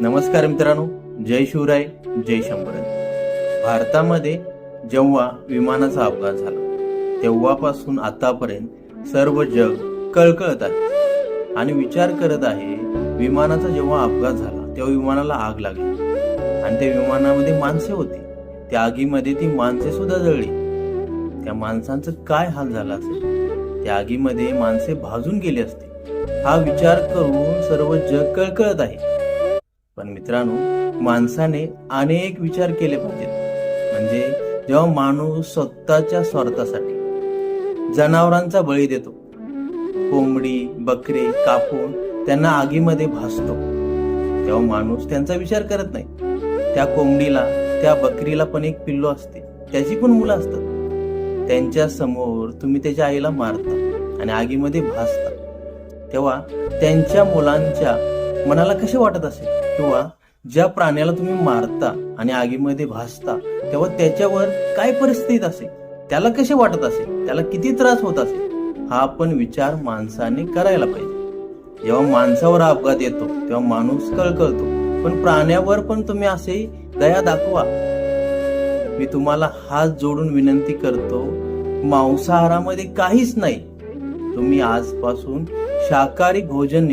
नमस्कार मित्रांनो जय शिवराय जय शंभरन. भारतामध्ये जेव्हा विमानाचा अपघात झाला तेव्हापासून आतापर्यंत सर्व जग कळकळत आहे. आणि विचार करत आहे विमानाचा जेव्हा अपघात झाला तेव्हा विमानाला आग लागली. आणि त्या विमानामध्ये माणसे होती. त्या आगीमध्ये ती माणसे सुद्धा जळली. त्या माणसांचं काय हाल झाला असेल? त्या आगीमध्ये माणसे भाजून गेली असते हा विचार करून सर्व जग कळकळत आहे. पण मित्रांनो माणसाने अनेक विचार केले पाहिजेत. म्हणजे जेव्हा माणूस स्वतःच्या स्वार्थासाठी जनावरांचा बळी देतो कोंबडी बकरे कापून त्यांना आगीमध्ये भासतो तेव्हा माणूस त्यांचा विचार करत नाही. त्या कोंबडीला त्या बकरीला पण एक पिल्लू असते. त्याची पण मुलं असतात. त्यांच्यासमोर तुम्ही त्याच्या आईला मारता आणि आगीमध्ये भासता. तेव्हा त्यांच्या मुलांच्या मनाला कसे वाटत असेल? किंवा ज्या प्राण्याला तुम्ही मारता आणि आगीमध्ये भासता तेव्हा त्याच्यावर काय परिस्थितीत असेल? त्याला कसे वाटत असेल? त्याला किती त्रास होत असेल? हा पण विचार माणसाने करायला पाहिजे. जेव्हा माणसावर अपघात येतो तेव्हा माणूस कळकळतो. पण प्राण्यावर पण तुम्ही असे दया दाखवा. मी तुम्हाला हात जोडून विनंती करतो मांसाहारामध्ये काहीच नाही. तुम्ही आजपासून शाकाहारी भोजन